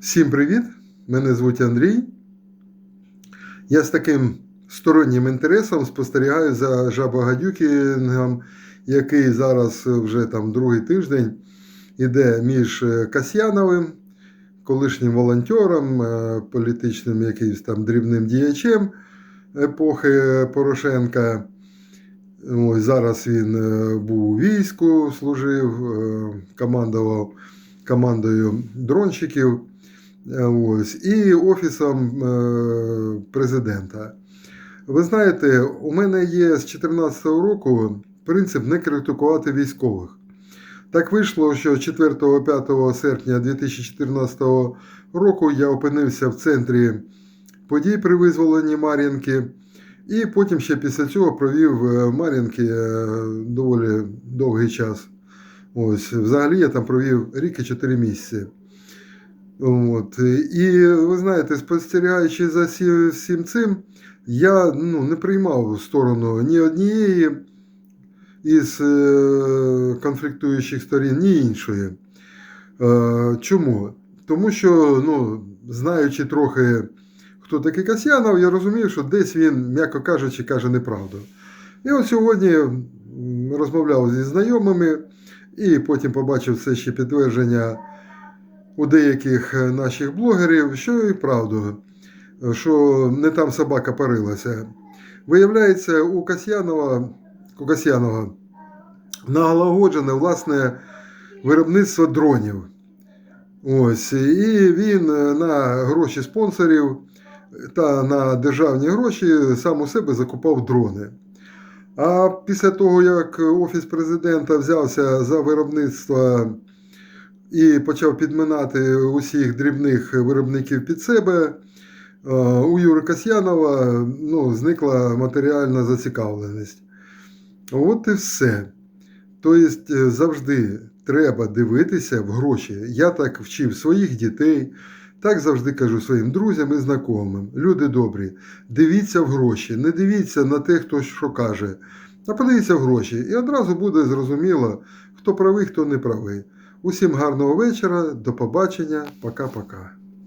Всім привіт! Мене звуть Андрій. Я з таким стороннім інтересом спостерігаю за жабогадюкінгом, який зараз вже там другий тиждень іде між Касьяновим, колишнім волонтером, е, політичним якимось там дрібним діячем епохи Порошенка. Ось зараз він е, був у війську, служив, е, командував командою дронщиків. Е, Ось, і офісом е, президента. Ви знаєте, у мене є з 2014 року принцип не критикувати військових. Так вийшло, що 4-5 серпня 2014 року я опинився в центрі подій при визволенні Мар'їнки, і потім ще після цього провів в Мар'їнки е, доволі довгий час. Ось, взагалі я там провів рік і 4 місяці. От. І ви знаєте, спостерігаючи за всім цим, я ну, не приймав сторону ні однієї із е, конфліктуючих сторін, ні іншої. Е, Чому? Тому що, ну, знаючи трохи, хто такий Касьянов, я розумів, що десь він, м'яко кажучи, каже неправду. І от сьогодні розмовляв зі знайомими, і потім побачив це ще підтвердження у деяких е, наших блогерів, що і правду, що не там собака парилася. Виявляється, у Касьянова, у Касьянова налагоджене власне виробництво дронів. Ось, і він е, на гроші спонсорів та на державні гроші сам у себе закупав дрони. А після того, як Офіс президента взявся за виробництво і почав підминати усіх дрібних виробників під себе, у Юри Касьянова ну, зникла матеріальна зацікавленість. От і все. Тобто е, завжди треба дивитися в гроші. Я так вчив своїх дітей, так завжди кажу своїм друзям і знайомим. Люди добрі, дивіться в гроші, не дивіться на те, хто що каже, а подивіться в гроші. І одразу буде зрозуміло, хто правий, хто не правий. Усім гарного вечора, до побачення, пока-пока.